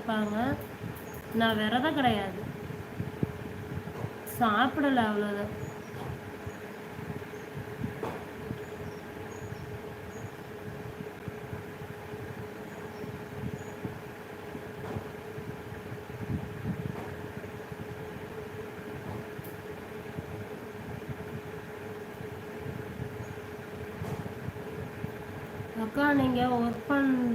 இருப்பாங்க. நான் விரதம் கிடையாது. சாப்பிடல அவ்வளோதான் அக்கா நீங்கள் ஒர்க் பண்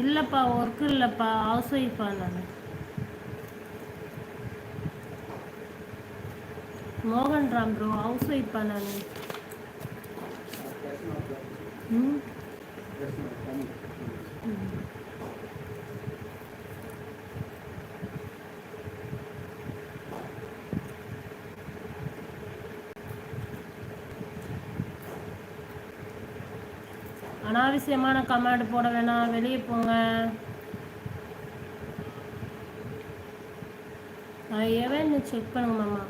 இல்லைப்பா ஒர்க் இல்லைப்பா ஹவுஸ் ஒய்ஃபா நான். மோகன் ராம் ப்ரோ ஹவுஸ் ஒய்ஃபா நான். ம். அனாவசியமான கமெண்ட் போட வேணாம் வெளியே போங்க. எவன்னு செக் பண்ணுங்க மாமா?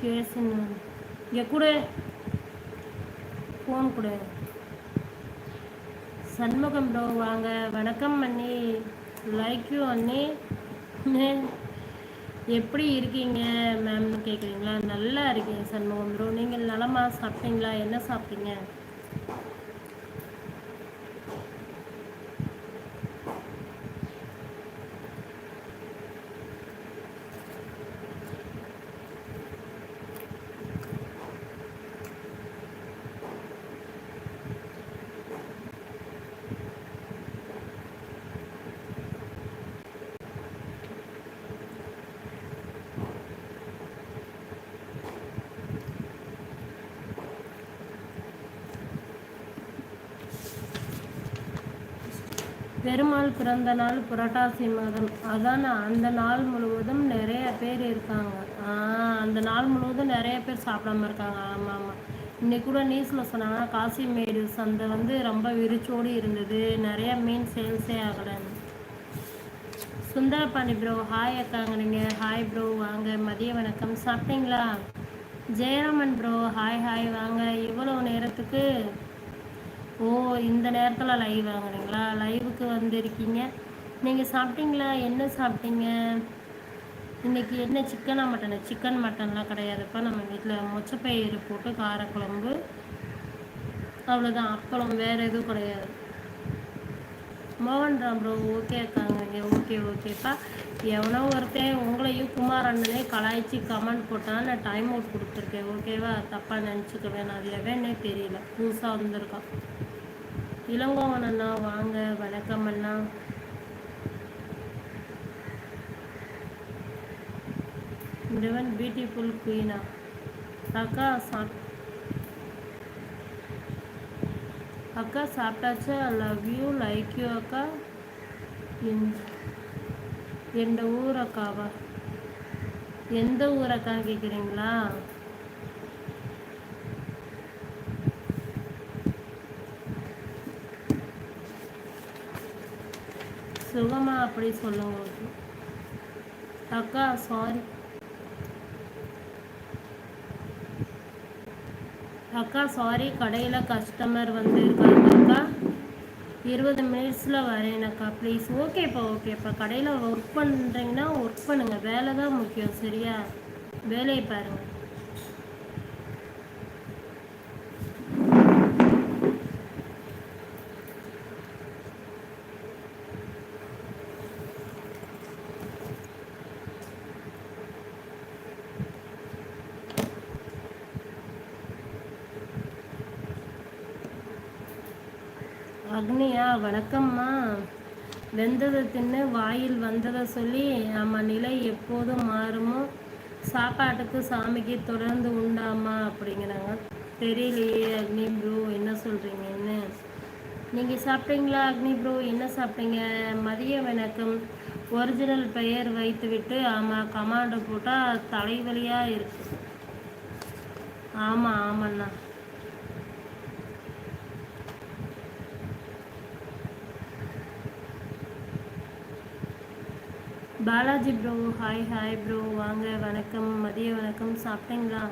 கேசுன்னு இங்கே கொடு. ஃபோன் கொடு. சண்முகம் ப்ரோ வாங்க. வணக்கம் அண்ணி. லைக் யூ அண்ணி. எப்படி இருக்கீங்க? மேம்னு கேட்குறீங்களா நல்லா இருக்கீங்க சண்முகம் ப்ரோ நீங்கள் நலமாக சாப்பிட்டீங்களா? என்ன சாப்பிட்டீங்க? பெருமாள் பிறந்த நாள் புரட்டாசி மாதம். அதான் அந்த நாள் முழுவதும் நிறைய பேர் இருக்காங்க. அந்த நாள் முழுவதும் நிறைய பேர் சாப்பிடாம இருக்காங்க. ஆமாம் ஆமாம் இன்னைக்கு கூட நியூஸில் சொன்னாங்க காசிமேடு சந்தை வந்து ரொம்ப விரிச்சோடு இருந்தது. நிறைய மீன் சேல்ஸே ஆகலைன்னு சுந்தரபாண்டி ப்ரோ ஹாய் அக்காங்க நீங்கள் ஹாய் ப்ரோ வாங்க. மதிய வணக்கம். சாப்பிட்டீங்களா? ஜெயராமன் ப்ரோ ஹாய் ஹாய் வாங்க. இவ்வளோ நேரத்துக்கு ஓ இந்த நேரத்தில் லைவ் வாங்குறீங்களா லைவுக்கு வந்திருக்கீங்க. நீங்கள் சாப்பிட்டீங்களா? என்ன சாப்பிட்டீங்க? இன்றைக்கி என்ன சிக்கனா மட்டனு? சிக்கன் மட்டன்லாம் கிடையாதுப்பா. நம்ம வீட்டில் மொச்சப்பயிறு போட்டு காரக்குழம்பு. அவ்வளோதான் அப்பளம் வேறு எதுவும் கிடையாது. மோகன் ராம் ப்ரோ ஓகே இருக்காங்க ஓகே ஓகேப்பா எவனோ ஒருத்தன் உங்களையும் குமார் அண்ணனே கலாய்ச்சி கமெண்ட் போட்டால் நான் டைம் அவுட் கொடுத்துருக்கேன். ஓகேவா தப்பாக நினச்சிக்க வேணாம் அது எவனே தெரியல. புதுசாக வந்திருக்கான். இளங்கோவன் அண்ணா வாங்க. வணக்கம் அண்ணா. இவன் பியூட்டிஃபுல் குயினா அக்கா அக்கா சாப்பிட்டாச்சா? லவ் யூ லைக் யூ அக்கா. எந்த ஊர் அக்காவா? எந்த ஊர் அக்கா கேட்குறீங்களா சுகமா அப்படி சொல்லுங்க. அக்கா சாரி அக்கா சாரி கடையில் கஸ்டமர் வந்திருக்காங்க அக்கா இருபது மினிட்ஸில் வரேன் அக்கா ப்ளீஸ் ஓகேப்பா ஓகேப்பா கடையில் ஒர்க் பண்ணுறீங்கன்னா ஒர்க் பண்ணுங்கள் வேலை தான் முக்கியம் சரியா? வேலையை பாருங்கள் அக்னியா வணக்கம்மா. வெந்ததை தின்னு வாயில் வந்ததை சொல்லி நம்ம நிலை எப்போதும் மாறுமோ? சாப்பாட்டுக்கு சாமிக்கு தொடர்ந்து உண்டாமா? அப்படிங்கிறாங்க. தெரியலையே அக்னி ப்ரோ என்ன சொல்கிறீங்கன்னு நீங்கள் சாப்பிட்டீங்களா அக்னி ப்ரோ? என்ன சாப்பிட்டீங்க? மதிய வணக்கம். ஒரிஜினல் பெயர் வைத்துவிட்டு ஆமாம் கமாண்டை போட்டால் தலைவலியாக இருக்குது ஆமாம் ஆமாண்ணா. Balaji bro hi hi bro வாங்க வணக்கம். மதிய வணக்கம். சாப்பிட்டீங்களா?